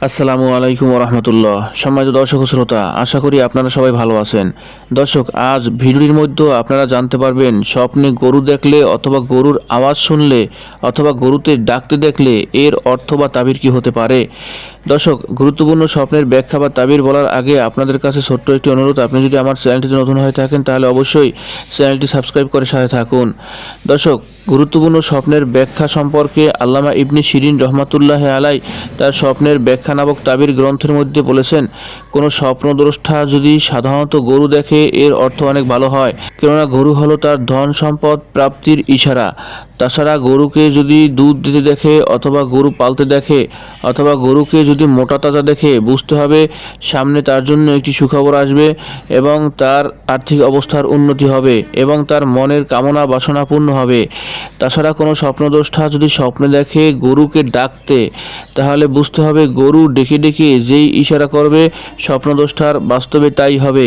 আসসালামু আলাইকুম রহমতুল্লাহ সম্মানিত দর্শক শ্রোতা, আশা করি আপনারা সবাই ভালো আছেন। দর্শক, আজ ভিডিওর মধ্যে আপনারা জানতে পারবেন, স্বপ্নে গরু দেখলে অথবা গরুর আওয়াজ শুনলে অথবা গরুতে ডাকতে দেখলে এর অর্থ বা তাবির কি হতে পারে। দর্শক, গুরুত্বপূর্ণ স্বপ্নের ব্যাখ্যা বা তাবির বলার আগে আপনাদের কাছে ছোট্ট একটি অনুরোধ। আপনি যদি আমার চ্যানেলটিতে নতুন হয়ে থাকেন, তাহলে অবশ্যই চ্যানেলটি সাবস্ক্রাইব করে সাথে থাকুন। দর্শক, গুরুত্বপূর্ণ স্বপ্নের ব্যাখ্যা সম্পর্কে আল্লামা ইবনি শিরিন রহমাতুল্লাহ আলাই তার স্বপ্নের ব্যাখ্যা নামক তাবির গ্রন্থের মধ্যে বলেছেন, কোনো স্বপ্নদ্রষ্টা যদি সাধারণত গরু দেখে, এর অর্থ অনেক ভালো হয়। কেননা গরু হলো তার ধন সম্পদ প্রাপ্তির ইশারা। তাছাড়া গরুকে যদি দুধ দিতে দেখে, অথবা গরু পালতে দেখে, অথবা গরুকে যদি মোটা তাজা দেখে বুঝতে হবে, সামনে তার জন্য একটি সুখবর আসবে এবং তার আর্থিক অবস্থার উন্নতি হবে এবং তার মনের কামনা বাসনা পূর্ণ হবে। তাছাড়া কোনো স্বপ্নদ্রষ্টা যদি স্বপ্নে দেখে গরুকে ডাকতে, তাহলে বুঝতে হবে গরু ডেকে ডেকে যেই ইশারা করবে, স্বপ্নদ্রষ্টার বাস্তবে তাই হবে।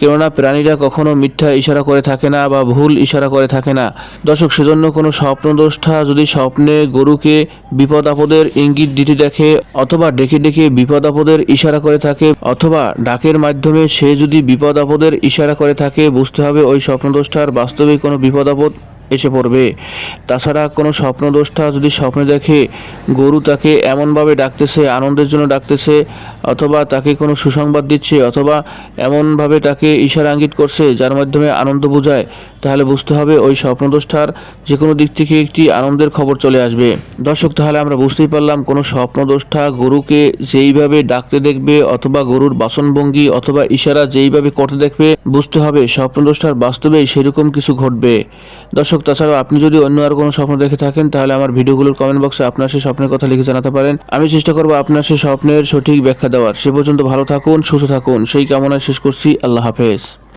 কেননা প্রাণীরা কখনো মিথ্যা ইশারা করে থাকে না বা ভুল ইশারা করে থাকে না। দর্শক, সেজন্য কোনো স্বপ্নদ্রষ্টা যদি স্বপ্নে গরুকে বিপদ আপদের ইঙ্গিত দিতে দেখে অথবা ডেকে ডেকে বিপদ আপদের ইশারা করে থাকে, অথবা ডাকের মাধ্যমে সে যদি বিপদ আপদের ইশারা করে থাকে, বুঝতে হবে ওই স্বপ্নদ্রষ্টার বাস্তবে কোনো বিপদ আপদ এসে পড়বে। তাছাড়া কোনো স্বপ্নদ্রষ্টা যদি স্বপ্নে দেখে, গরু তাকে এমনভাবে ডাকতেছে, আনন্দের জন্য ডাকতেছে, অথবা তাকে কোনো সুসংবাদ দিচ্ছে, অথবা এমনভাবে তাকে ইশারা ইঙ্গিত করছে, যার মাধ্যমে আনন্দ বোঝায় তাহলে বুঝতে হবে ওই স্বপ্নদ্রষ্টার যে কোনো দিক থেকে একটি আনন্দের খবর চলে আসবে। দর্শক, তাহলে আমরা বুঝতেই পারলাম কোনো স্বপ্নদ্রষ্টা গরুকে যেইভাবে ডাকতে দেখবে অথবা গরুর বাসনভঙ্গি অথবা ইশারা যেইভাবে করতে দেখবে, বুঝতে হবে স্বপ্নদ্রষ্টার বাস্তবেই সেরকম কিছু ঘটবে। দর্শক, তাছাড়াও আপনি যদি অন্য আর কোনো স্বপ্ন দেখে থাকেন, তাহলে আমার ভিডিওগুলোর কমেন্ট বক্সে আপনার সেই স্বপ্নের কথা লিখে জানাতে পারেন। আমি চেষ্টা করব আপনার সেই স্বপ্নের সঠিক ব্যাখ্যা দেওয়ার। সে পর্যন্ত ভালো থাকুন, সুস্থ থাকুন। সেই কামনায় শেষ করছি। আল্লাহ হাফেজ।